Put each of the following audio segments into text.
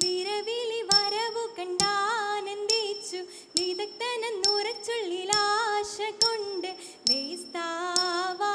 വിരവിളി വരവു കണ്ടാനന്ദിച്ചു വിദഗ്ധനെന്നുറച്ചുള്ളിലാശ കൊണ്ട് വേസ്താവാ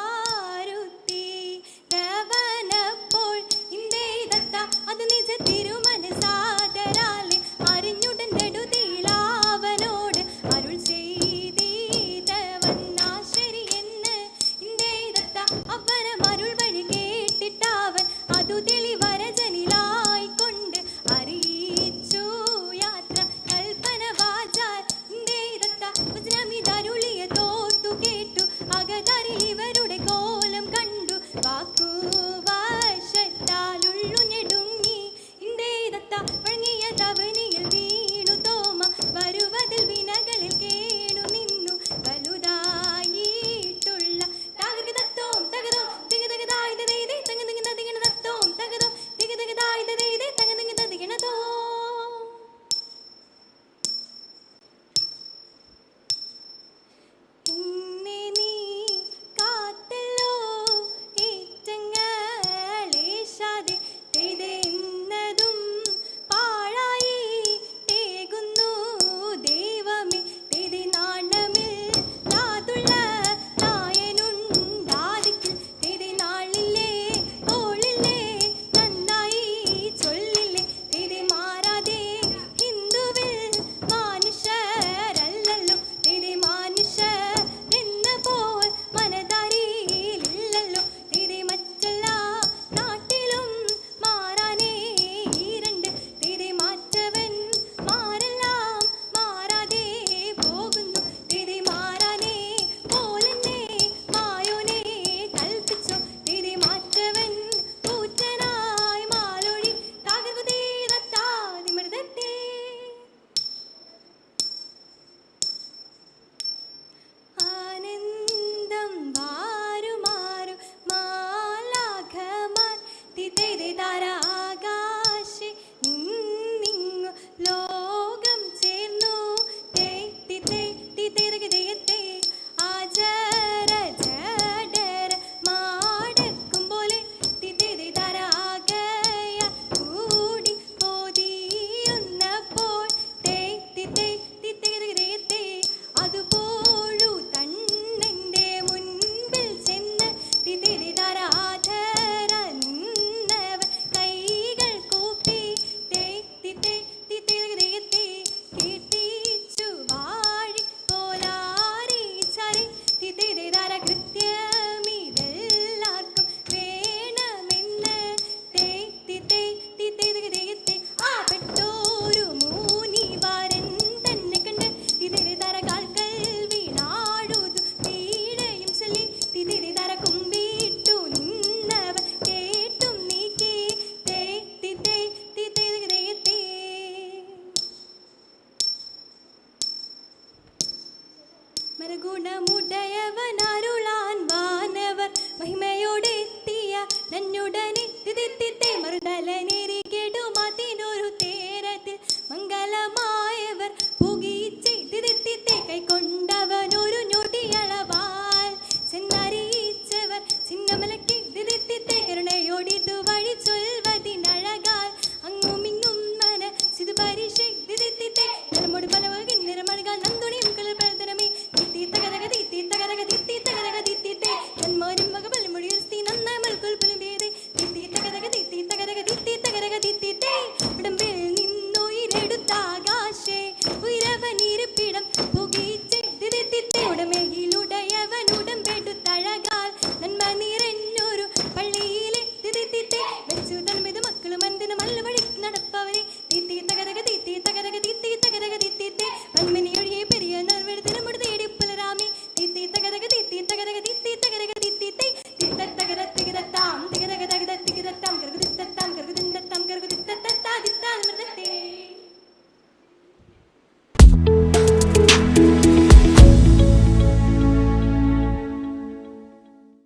ഉടനെ തിതിത്തിത്തെ മറുതല നെരികെടും മംഗലമായവർ പുകീച്ച് തിതിത്തിത്തെ കൈക്കൊണ്ടവൻ ഒരു ഞൊടിയളവാൽ ചെന്നറിയിച്ചവർ ചിന്നമലക്ക് തിതിത്തിത്തെ മന സിതു പരിശെ തിതിത്തിത്തെ നിറമോട് പലവകി നിറമഴകാൽ